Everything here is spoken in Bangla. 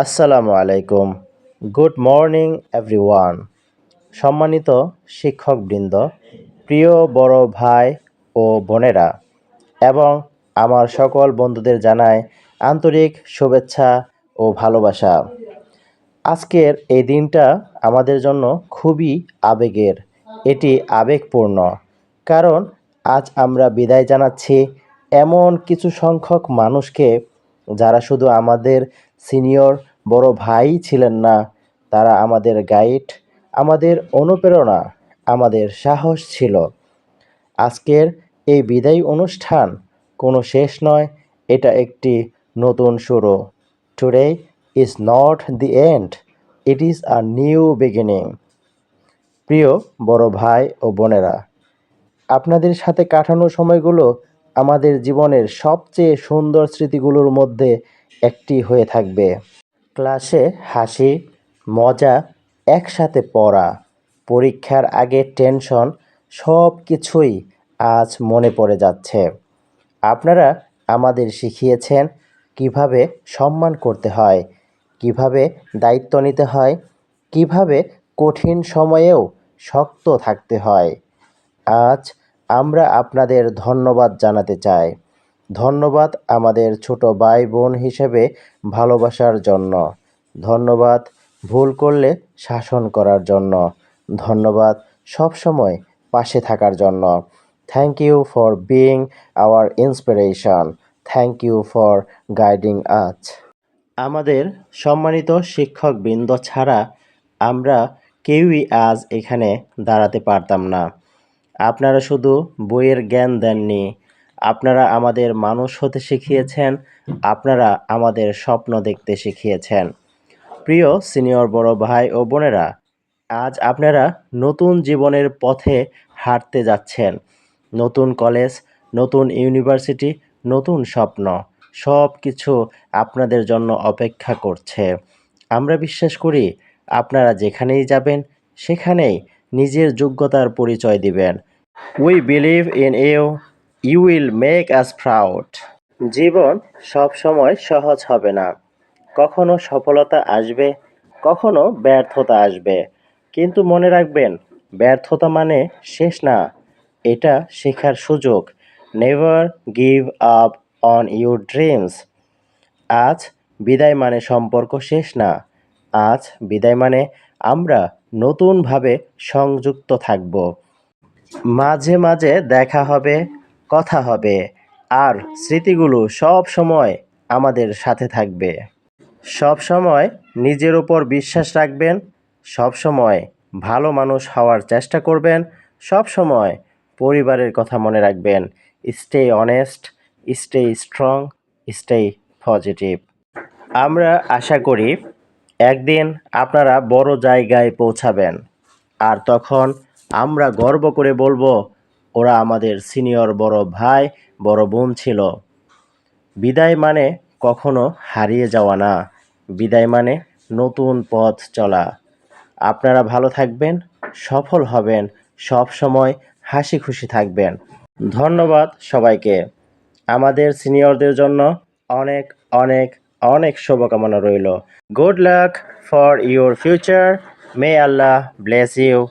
আসসালামু আলাইকুম। Good morning, everyone. সম্মানিত শিক্ষকবৃন্দ, প্রিয় বড় ভাই ও বোনেরা, এবং আমার সকল বন্ধুদের জানাই আন্তরিক শুভেচ্ছা ও ভালোবাসা। আজকের এই দিনটা আমাদের জন্য খুবই আবেগের, এটি আবেগপূর্ণ, কারণ আজ আমরা বিদায় জানাচ্ছি এমন কিছু সংখ্যক মানুষকে যারা শুধু আমাদের সিনিয়র বড় ভাই ছিলেন না। তারা আমাদের গাইড, আমাদের অনুপ্রেরণা, আমাদের সাহস ছিল। আজকের এই বিদায়ী অনুষ্ঠান কোনো শেষ নয়, এটা একটি নতুন শুরু। Today is not the end it is a new beginning প্রিয় বড় ভাই ও বোনেরা, আপনাদের সাথে কাটানো সময়গুলো আমাদের জীবনের সবচেয়ে সুন্দর স্মৃতিগুলোর মধ্যে একটি হয়ে থাকবে। ক্লাসে হাসি, মজা একসাথে পড়া, পরীক্ষার আগে টেনশন সব কিছুই আজ মনে পড়ে যাচ্ছে। আপনারা আমাদের শিখিয়েছেন কীভাবে সম্মান করতে হয়, কীভাবে দায়িত্ব নিতে হয়, কীভাবে কঠিন সময়েও শক্ত থাকতে হয়। আজ আমরা আপনাদের ধন্যবাদ জানাতে চাই। ধন্যবাদ আমাদের ছোট ভাই বোন হিসেবে ভালোবাসার জন্য। ধন্যবাদ ভুল করলে শাসন করার জন্য। ধন্যবাদ সবসময় পাশে থাকার জন্য। Thank you for being our inspiration thank you for guiding আজ আমাদের সম্মানিত শিক্ষকবৃন্দ ছাড়া আমরা কেউই আজ এখানে দাঁড়াতে পারতাম না। আপনারা শুধু বইয়ের জ্ঞান দেননি আপনারা আমাদের মানুষ হতে শিখিয়েছেন, আপনারা আমাদের স্বপ্ন দেখতে শিখিয়েছেন। প্রিয় সিনিয়র বড় ভাই ও বোনেরা, আজ আপনারা নতুন জীবনের পথে হাঁটতে যাচ্ছেন। নতুন কলেজ, নতুন ইউনিভার্সিটি, নতুন স্বপ্ন সব কিছু আপনাদের জন্য অপেক্ষা করছে। আমরা বিশ্বাস করি আপনারা যেখানেই যাবেন, সেখানেই নিজের যোগ্যতার পরিচয় দিবেন। We believe in you you will make us proud জীবন সব সময় সহজ হবে না। কখনো সফলতা আসবে, কখনো ব্যর্থতা আসবে। কিন্তু মনে রাখবেন, ব্যর্থতা মানে শেষ না। এটা শেখার সুযোগ। Never give up on your dreams আজ বিদায় মানে সম্পর্ক শেষ না। আজ বিদায় মানে আমরা নতুনভাবে সংযুক্ত থাকব। মাঝে মাঝে দেখা হবে। কথা হবে, আর স্মৃতিগুলো সব সময় আমাদের সাথে থাকবে। সব সময় নিজের উপর বিশ্বাস রাখবেন, সব সময় ভালো মানুষ হওয়ার চেষ্টা করবেন, সব সময় পরিবারের কথা মনে রাখবেন stay honest stay strong stay positive আমরা আশা করি একদিন আপনারা বড় জায়গায় পৌঁছাবেন, আর তখন আমরা গর্ব করে বলব ওরা আমাদের সিনিয়র বড় ভাই, বড় বোন ছিল। বিদায় মানে কখনো হারিয়ে যাওয়া না। বিদায় মানে নতুন পথ চলা। আপনারা ভালো থাকবেন, সফল হবেন, সব সময় হাসি খুশি থাকবেন। ধন্যবাদ সবাইকে। আমাদের সিনিয়রদের জন্য অনেক অনেক অনেক শুভকামনা রইল। Good luck for your future may Allah bless you